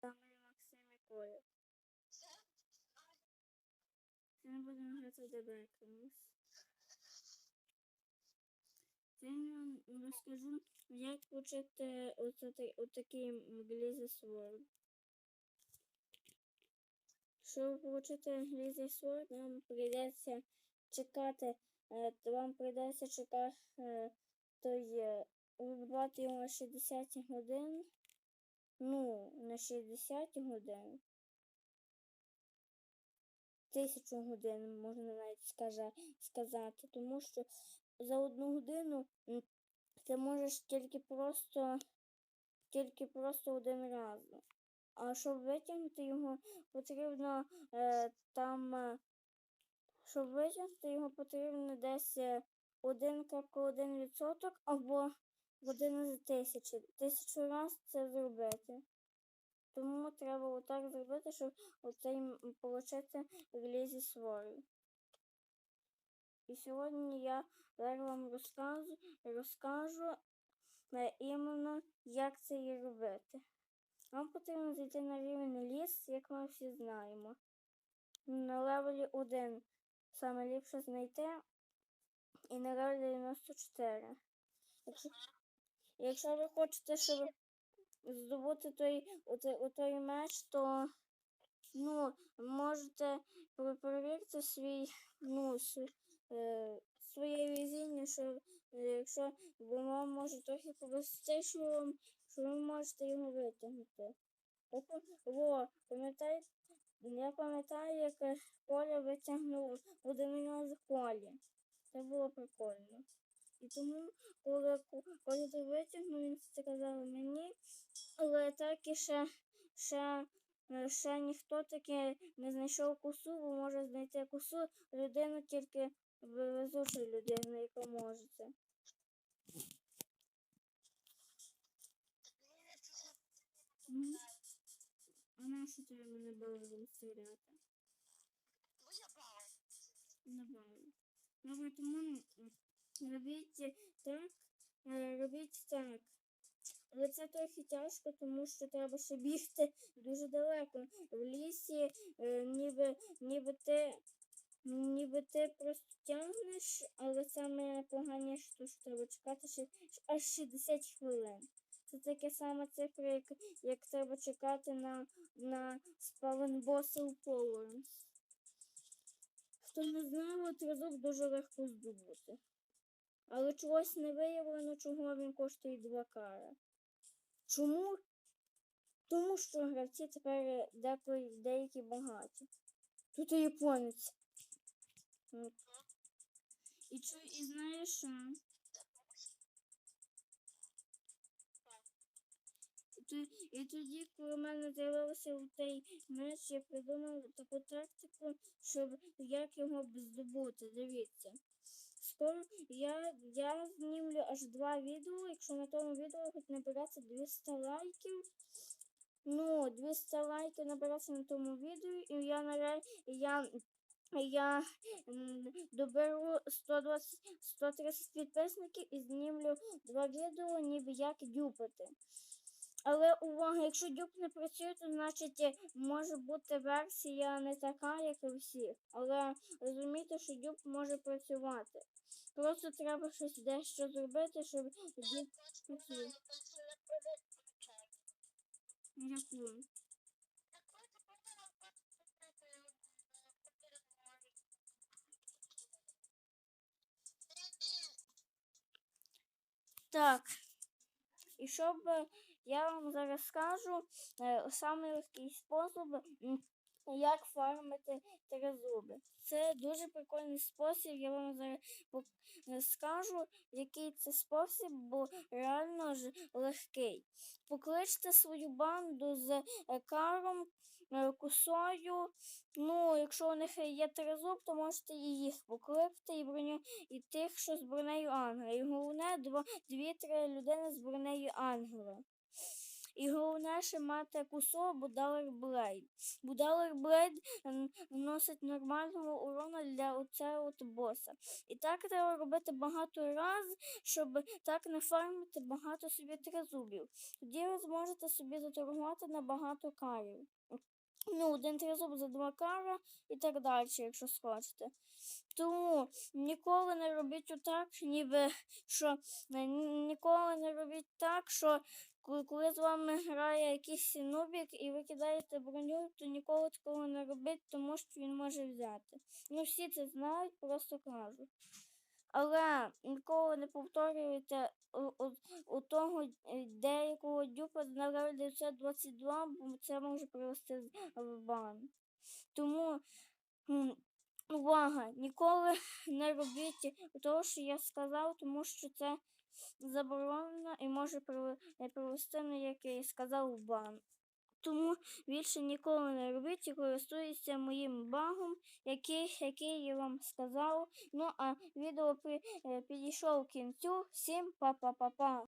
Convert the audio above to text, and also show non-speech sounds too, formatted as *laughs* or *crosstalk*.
Там і Максим і Коля. Не будемо грати в Дебекрумс. Сьогодні вам розкажу, як почати отакий Глізі Sword. Щоб отримати Глізі Sword, нам прийдеться чекати, е, вам прийдеться чекати е, той вибивати його на 60 годин. Ну, на 60 годин. Тисячу годин, можна навіть сказати, тому що за одну годину ти можеш тільки просто тільки просто один раз. А щоб витягнути його, потрібно е, там, е, щоб витягнути його, потрібно десь е, 1,1% або один з тисячі. Тисячу раз це зробити. Тому треба отак зробити, щоб оцей отримати глізі свою. І сьогодні я зараз вам розкажу, розкажу е, іменно, як це і робити. Вам потрібно зайти на рівень ліс, як ми всі знаємо. На левелі 1 саме знайти і на левелі 94. Якщо, якщо ви хочете, щоб здобути той, отой, той меч, то ну, можете перевірити свій, ну, е, своє везіння, що е, якщо вам може трохи повести, що, вам, що ви можете його витягнути. О, Во, пам'ятаєте, я пам'ятаю, як Коля витягнув один раз колі. Це було прикольно. І тому, коли, ко- коли ти витягнув, він це казав мені, але так і ще, ще, е, ще ніхто таки не знайшов косу, бо може знайти косу людина тільки везуча людина, яка може це. А нащо тобі мене балом стріляти? Не балом. Добре, тому м, робіть так, е, робіть так. Але це трохи тяжко, тому що треба ще бігти дуже далеко. В лісі е, ніби, ніби ти. Ніби ти просто тягнеш, але саме поганіше, що треба чекати ще аж 60 хвилин. Це таке саме цифра, як, як треба чекати на, на спален боса у Powerlands. Хто не знає, от разок дуже легко здобути. Але чогось не виявлено, чого він коштує 2 кара. Чому? Тому що гравці тепер деколи деякі багаті. Тут і японець. М. І чу, і знаєш. І тоді, коли в мене з'явився цей меч, я придумав таку тактику, щоб як його здобути. Дивіться. Скоро я, я знімлю аж два відео, якщо на тому відео хоч набереться 200 лайків. Ну, 200 лайків набереться на тому відео, і я наре... я, я доберу 120, 130 підписників і знімлю два відео, ніби як дюпати. Але увага, якщо дюп не працює, то значить може бути версія не така, як у всіх. Але розумійте, що дюп може працювати. Просто треба щось дещо зробити, щоб дюп працював. Дякую. Так. І щоб е, я вам зараз скажу е, самий легкий спосіб, як фармити тризуби. Це дуже прикольний спосіб. Я вам зараз скажу, який це спосіб, бо реально ж легкий. Покличте свою банду з е, каром, е, косою. Ну, якщо у них є тризуб, то можете і їх покликати і броню, і тих, що з бронею ангела. І головне, дві-три людини з бронею ангела. І головне, ще мати кусок Будалер Блейд. Будалер Блейд н- наносить нормального урону для оцього от боса. І так треба робити багато раз, щоб так не фармити багато собі тризубів. Тоді ви зможете собі заторгувати набагато карів. Ну, один тризуб за два кара і так далі, якщо схочете. Тому ніколи не робіть отак, ніби що е, ніколи не робіть так, що коли, з вами грає якийсь нубік і ви кидаєте броню, то ніколи такого не робіть, тому що він може взяти. Ну, всі це знають, просто кажу. Але ніколи не повторюйте у, у, у того е, деякого дюпа на левел 922, бо це може привести в бан. Тому увага, ніколи *laughs* не робіть того, що я сказав, тому що це заборонено і може е, привести, як я і сказав, в бан. Тому більше ніколи не робіть і користуйтеся моїм багом, який, який я вам сказав. Ну а відео е, підійшов кінцю. Всім па-па-па-па.